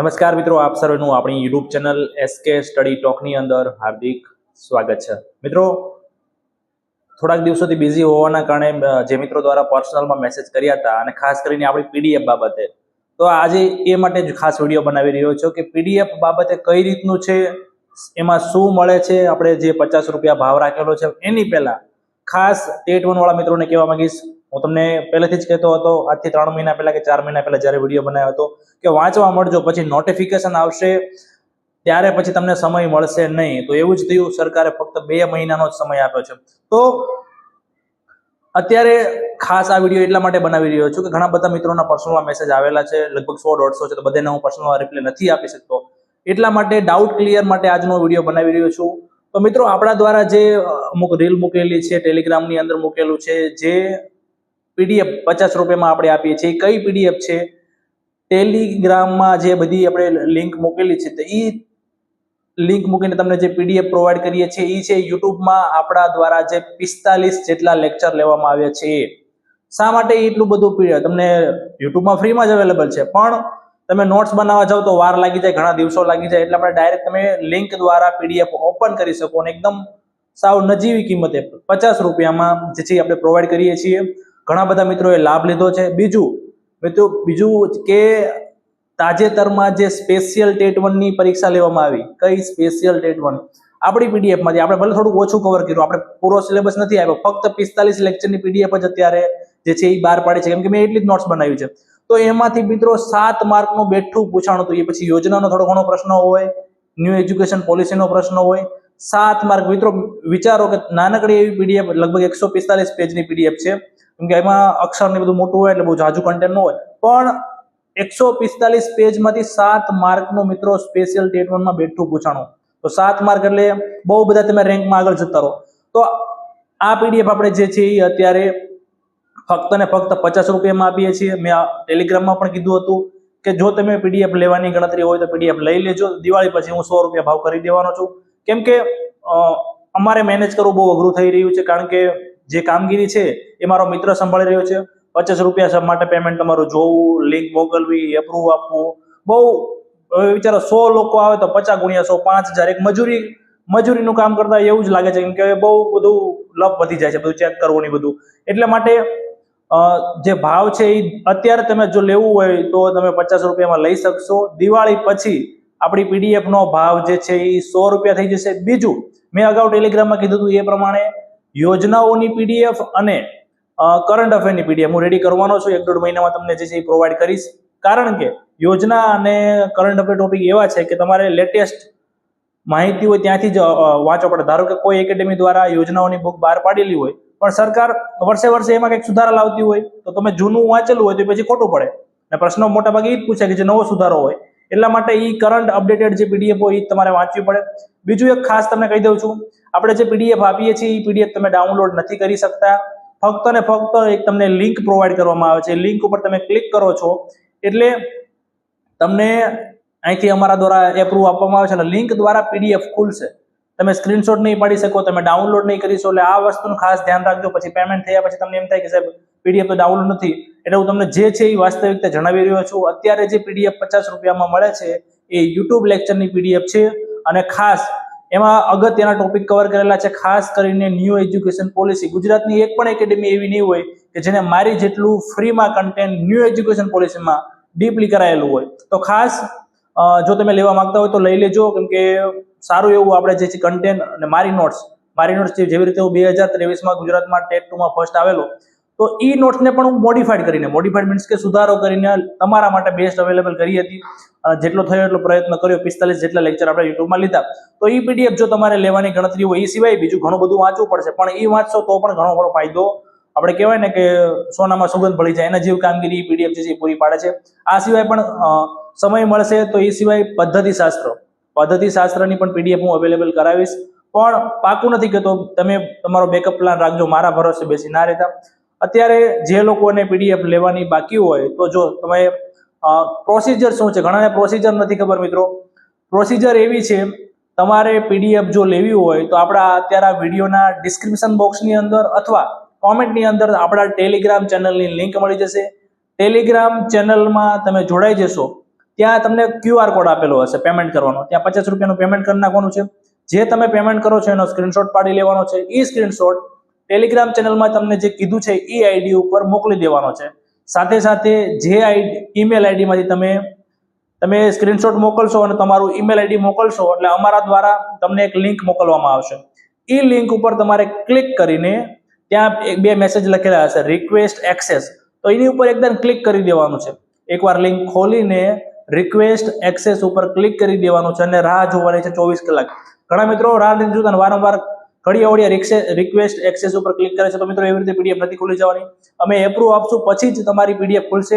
નમસ્કાર મિત્રો, આપ સર્વેનું આપણી યુટ્યુબ ચેનલ એસકે સ્ટડી ટોકની અંદર હાર્દિક સ્વાગત છે. મિત્રો, થોડાક દિવસોથી બિઝી હોવાના કારણે જે મિત્રો દ્વારા પર્સનલમાં મેસેજ કર્યા હતા અને ખાસ કરીને આપણી પીડીએફ બાબતે, તો આજે એ માટે જ ખાસ વીડિયો બનાવી રહ્યો છું કે પીડીએફ બાબતે કઈ રીતનું છે, એમાં શું મળે છે, આપણે જે પચાસ રૂપિયા ભાવ રાખેલો છે, એની પહેલા ખાસ ટેટ વન વાળા મિત્રોને કહેવા માંગીશ હું તમને પહેલેથી જ કહેતો હતો, આજથી ત્રણ મહિના પહેલા કે ચાર મહિના પહેલા જ્યારે વીડિયો બનાવ્યો હતો, કે વાંચવા મળજો, પછી નોટિફિકેશન આવશે, ત્યારે પછી તમને સમય મળશે નહીં. તો એવું જ થયું, સરકારે ફક્ત બે મહિનાનો જ સમય આપ્યો છે. તો અત્યારે ખાસ આ વીડિયો એટલા માટે બનાવી રહ્યો છું કે ઘણા બધા મિત્રોના પર્સનલમાં મેસેજ આવેલા છે, લગભગ સો, દોઢસો છે, તો બધાને હું પર્સનલ રિપ્લાય નથી આપી શકતો. એટલા માટે ડાઉટ ક્લિયર માટે આજનો વીડિયો બનાવી રહ્યો છું. તો મિત્રો, આપણા દ્વારા જે અમુક રીલ મૂકેલી છે ટેલિગ્રામની અંદર મૂકેલું છે, જે પીડીએફ પચાસ રૂપિયામાં આપણે આપીએ છીએ. કઈ પીડીએફ છે? ટેલિગ્રામમાં જે બધી આપણે લિંક મૂકેલી છે, તો એ લિંક મૂકીને તમને જે પીડીએફ પ્રોવાઈડ કરીએ છીએ એ છે યુટ્યુબમાં આપણા દ્વારા જે પિસ્તાલીસ જેટલા લેક્ચર લેવામાં આવ્યા છે. શા માટે એટલું બધું પીડીએફ તમને યુટ્યુબમાં ફ્રીમાં જ અવેલેબલ છે, પણ તમે નોટ્સ બનાવવા જાઓ તો વાર લાગી જાય, ઘણા દિવસો લાગી જાય, એટલે આપણે ડાયરેક્ટ તમે લિંક દ્વારા પીડીએફ ઓપન કરી શકો અને એકદમ સાવ નજીવી કિંમતે પચાસ રૂપિયામાં જે છે આપણે પ્રોવાઈડ કરીએ છીએ. ઘણા બધા મિત્રોએ લાભ લીધો છે. બીજું, મિત્રો, બીજું કે તાજેતરમાં જે સ્પેશિયલ ટેટ વનની પરીક્ષા લેવામાં આવી. કઈ સ્પેશિયલ ટેટ વન? આપણી પીડીએફમાંથી આપણે ભલે થોડું ઓછું કવર કર્યું, આપણે પૂરો સિલેબસ નથી આવ્યો ફક્ત પિસ્તાલીસ લેક્ચરની પીડીએફ જ અત્યારે જે છે એ બહાર પાડી છે. કેમ કે મેં એટલી જ નોટ્સ બનાવી છે. તો એમાંથી મિત્રો સાત માર્કનું બેઠું પૂછાણું હતું. એ પછી યોજનાનો થોડો ઘણો પ્રશ્ન હોય ન્યૂ એજ્યુકેશન પોલિસીનો પ્રશ્ન હોય. સાત માર્ક મિત્રો, વિચારો કે નાનકડી એવી પીડીએફ લગભગ એકસો પિસ્તાલીસ પેજની પીડીએફ છે. કેમ કે એમાં અક્ષર ને બધું મોટું હોય એટલે બહુ જાજુ કન્ટેન્ટ ન હોય. પણ એકસો પિસ્તાલીસ પેજમાંથી સાત માર્કનું મિત્રો સ્પેશિયલ ટેટ વનમાં બેઠું પૂછાણું. તો સાત માર્ક એટલે બહુ બધા તમે રેન્કમાં આગળ જતા રહો. તો આ પીડીએફ આપણે જે છે એ અત્યારે ફક્ત ને ફક્ત પચાસ રૂપિયામાં આપીએ છીએ. મેં ટેલિગ્રામમાં પણ કીધું હતું કે જો તમે પીડીએફ લેવાની ગણતરી હોય તો પીડીએફ લઈ લેજો. દિવાળી પછી હું સો રૂપિયા ભાવ કરી દેવાનો છું. કેમ કે અમારે મેનેજ કરવું બહુ અઘરું થઈ રહ્યું છે કારણ કે જે કામગીરી છે એ મારો મિત્ર સંભાળી રહ્યો છે. પચાસ રૂપિયા માટે પેમેન્ટ તમારું જોવું લિંક મોકલવી એપ્રુવ આપવું. બહુ વિચારો, સો લોકો આવે તો પચાસ ગુણ્યા સો, પાંચ હજાર. એક મજૂરી, મજૂરીનું કામ કરતા એવું જ લાગે છે, કેમ કે બહુ બધું લપ વધી જાય છે, બધું ચેક કરવું ને બધું. એટલા માટે જે ભાવ છે એ અત્યારે તમે જો લેવું હોય તો તમે પચાસ રૂપિયામાં લઈ શકશો. દિવાળી પછી આપણી પીડીએફનો ભાવ જે છે એ સો રૂપિયા થઈ જશે. બીજું, મેં અગાઉ ટેલિગ્રામમાં કીધું હતું એ પ્રમાણે યોજનાઓની પીડીએફ અને કરંટ અફેરની પીડીએફ હું રેડી કરવાનો છું. એક દોઢ મહિનામાં તમને જે છે એ પ્રોવાઈડ કરીશ. કારણ કે યોજના અને કરંટ અફેર ટોપિક એવા છે કે તમારે લેટેસ્ટ માહિતી હોય ત્યાંથી જ વાંચો પડે. ધારો કે કોઈ એકેડેમી દ્વારા યોજનાઓની બુક બહાર પાડેલી હોય, પણ સરકાર વર્ષે વર્ષે એમાં કંઈક સુધારા લાવતી હોય, તો તમે જૂનું વાંચેલું હોય તો પછી ખોટું પડે. અને પ્રશ્નો મોટા ભાગે એ જ પૂછે કે જે નવો સુધારો હોય એટલા માટે એ કરંટ અપડેટેડ જે પીડીએફ હોય એ તમારે વાંચવી પડે. બીજું એક ખાસ તમને કહી દઉં છું, આપણે જે પીડીએફ આપીએ છીએ એ પીડીએફ તમે ડાઉનલોડ નથી કરી શકતા. ફક્ત ને ફક્ત એક તમને લિંક પ્રોવાઈડ કરવામાં આવે છે. લિંક ઉપર તમે ક્લિક કરો છો, એટલે તમને અહીંથી અમારા દ્વારા એપ્રુવ આપવામાં આવે છે અને લિંક દ્વારા પીડીએફ ખુલશે. તમે સ્ક્રીનશોટ નહીં પાડી શકો, તમે ડાઉનલોડ નહીં કરી શકો, એટલે આ વસ્તુનું ખાસ ધ્યાન રાખજો. પછી પેમેન્ટ થયા પછી તમને એમ થાય કે સાહેબ પીડીએફ તો ડાઉનલોડ નથી. એટલે હું તમને જે છે એ વાસ્તવિકતા જણાવી રહ્યો છું. અત્યારે જે પીડીએફ પચાસ રૂપિયામાં મળે છે, એ યુટ્યુબ લેક્ચરની પીડીએફ છે અને ખાસ એમાં અગત્યના ટોપિક કવર કરેલા છે. ખાસ કરીને ન્યૂ એજ્યુકેશન પોલિસી ગુજરાતની એક પણ એકેડેમી એવી નહીં હોય કે જેને મારી જેટલું ફ્રીમાં કન્ટેન્ટ ન્યૂ એજ્યુકેશન પોલિસીમાં ડીપલી કરાયેલું હોય. તો ખાસ જો તમે લેવા માંગતા હોય તો લઈ લેજો. કેમ કે સારું એવું આપણે જે છે કન્ટેન્ટ અને મારી નોટ્સ મારી નોટ્સ જેવી રીતે હું બે હજાર ત્રેવીસમાં ગુજરાતમાં ટેટ ટુમાં ફર્સ્ટ આવેલો તો ઈ નોટ્સને પણ હું મોડિફાઈડ કરીને મોડિફાઈડ મીન્સ કે સુધારો કરીને તમારા માટે બેસ્ટ અવેલેબલ કરી હતી. જેટલો થયો એટલો પ્રયત્ન કર્યો, પિસ્તાલીસ જેટલા લેક્ચર આપણે યુટ્યુબમાં લીધા. તો ઈ પીડીએફ જો તમારે લેવાની ગણતરી હોય, એ સિવાય બીજું ઘણું બધું વાંચવું પડશે. પણ એ વાંચશો તો પણ ઘણો ઘણો ફાયદો આપણે કહેવાય ને કે સોનામાં સુગંધ ભળી જાય, એના જેવી કામગીરી પીડીએફ જે છે પૂરી પાડે છે. આ સિવાય પણ સમય મળશે તો એ સિવાય પદ્ધતિ શાસ્ત્ર પદ્ધતિ શાસ્ત્રની પણ પીડીએફ હું અવેલેબલ કરાવીશ. પણ પાકું નથી કહેતો, તમે તમારો બેકઅપ પ્લાન રાખજો, મારા ભરોસે બેસી ના રહેતા. અત્યારે જે લોકોને પીડીએફ લેવાની બાકી હોય, તો જો તમે પ્રોસિજર શું છે? ઘણાને પ્રોસિજર નથી ખબર મિત્રો. પ્રોસિજર એવી છે, તમારે પીડીએફ જો લેવી હોય, તો આપણા અત્યારે આ વિડીયોના ડિસ્ક્રિપ્શન બોક્સની અંદર અથવા કોમેન્ટની અંદર આપણા ટેલિગ્રામ ચેનલની લિંક મળી જશે. ટેલિગ્રામ ચેનલમાં તમે જોડાઈ જશો, ત્યાં તમને ક્યુઆર કોડ આપેલો હશે પેમેન્ટ કરવાનો. ત્યાં પચાસ રૂપિયાનું પેમેન્ટ કરી નાખવાનું છે. જે તમે પેમેન્ટ કરો છો, એનો સ્ક્રીનશોટ પાડી લેવાનો છે. એ સ્ક્રીનશોટ ટેલિગ્રામ ચેનલમાં તમને જે કીધું છે, એ આઈડી ઉપર મોકલી દેવાનો છે. સાથે સાથે જે આઈડી ઈમેલ આઈડીમાંથી તમે તમે સ્ક્રીનશોટ મોકલશો અને તમારું ઈમેલ આઈડી મોકલશો, એટલે અમારા દ્વારા તમને એક લિંક મોકલવામાં આવશે. એ લિંક ઉપર તમારે ક્લિક કરીને ત્યાં એક બે મેસેજ લખેલા હશે રિક્વેસ્ટ એક્સેસ તો એની ઉપર એકદમ ક્લિક કરી દેવાનું છે. એકવાર લિંક ખોલીને રિક્વેસ્ટ એક્સેસ ઉપર ક્લિક કરી દેવાનું છે અને રાહ જોવાની છે ચોવીસ કલાક. ઘણા મિત્રો રાહ નથી જોતા વારંવાર ઘડિયા ઓડિયા રિક્વેસ્ટ એક્સેસ ઉપર ક્લિક કરે છે. તો મિત્રો, એવી રીતે પીડીએફ નથી ખુલી જવાની. અમે એપ્રુવ આપશું, પછી જ તમારી પીડીએફ ખુલશે.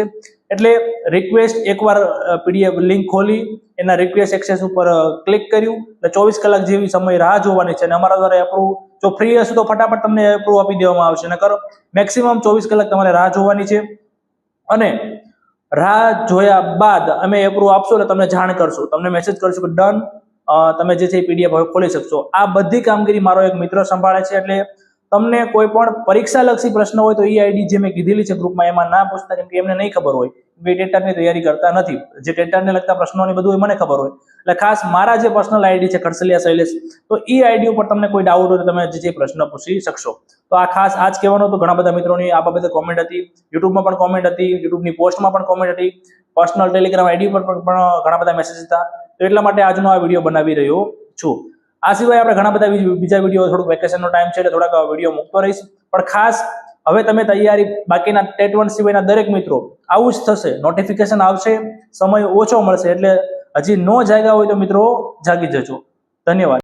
એટલે રિક્વેસ્ટ એકવાર પીડીએફ લિંક ખોલી, એના રિક્વેસ્ટ એક્સેસ ઉપર ક્લિક કર્યું એટલે ચોવીસ કલાક જેવી સમય રાહ જોવાની છે. અને અમારા દ્વારા એપ્રુવ જો ફ્રી હશે તો ફટાફટ તમને એપ્રુવ આપી દેવામાં આવશે. અને કરો મેક્સિમમ ચોવીસ કલાક તમારે રાહ જોવાની છે. અને રાહ જોયા બાદ અમે એપ્રુવ આપશું એટલે તમને જાણ કરશું. તમને મેસેજ કરશું કે ડન તમે જે છે એ પીડીએફ હવે ખોલી શકશો. આ બધી કામગીરી મારો એક મિત્ર સંભાળે છે એટલે તમને કોઈ પણ પરીક્ષાલક્ષી પ્રશ્ન હોય તો એ આઈડી જે મેં કીધેલી છે ગ્રુપમાં એમાં ના પૂછતા કેમ કે એમને નહીં ખબર હોય. કે ટેટાની તૈયારી કરતા નથી. જે ટેટાને લગતા પ્રશ્નોની બધું મને ખબર હોય. એટલે ખાસ મારા જે પર્સનલ આઈડી છે ખડસલિયા શૈલેષ, તો એ આઈડી ઉપર તમને કોઈ ડાઉટ હોય તો તમે જે છે પ્રશ્ન પૂછી શકશો. તો આ ખાસ આજ કહેવાનું હતું. ઘણા બધા મિત્રોની આ બાબતે કોમેન્ટ હતી. યુટ્યુબમાં પણ કોમેન્ટ હતી. યુટ્યુબની પોસ્ટમાં પણ કોમેન્ટ હતી. પર્સનલ ટેલિગ્રામ આઈડી પર પણ ઘણા બધા મેસેજ હતા. તો એટલા માટે આજનો આ વીડિયો બનાવી રહ્યો છું. આ સિવાય આપણે ઘણા બધા બીજા વીડિયો, થોડુંક વેકેશનનો ટાઈમ છે એટલે થોડાક વીડિયો મૂકતો રહીશ. પણ ખાસ, હવે તમે તૈયારી બાકીના ટેટ વન સિવાયના દરેક મિત્રો, આવું જ થશે. નોટિફિકેશન આવશે, સમય ઓછો મળશે એટલે હજી ન જાગ્યા હોય તો મિત્રો જાગી જજો. ધન્યવાદ.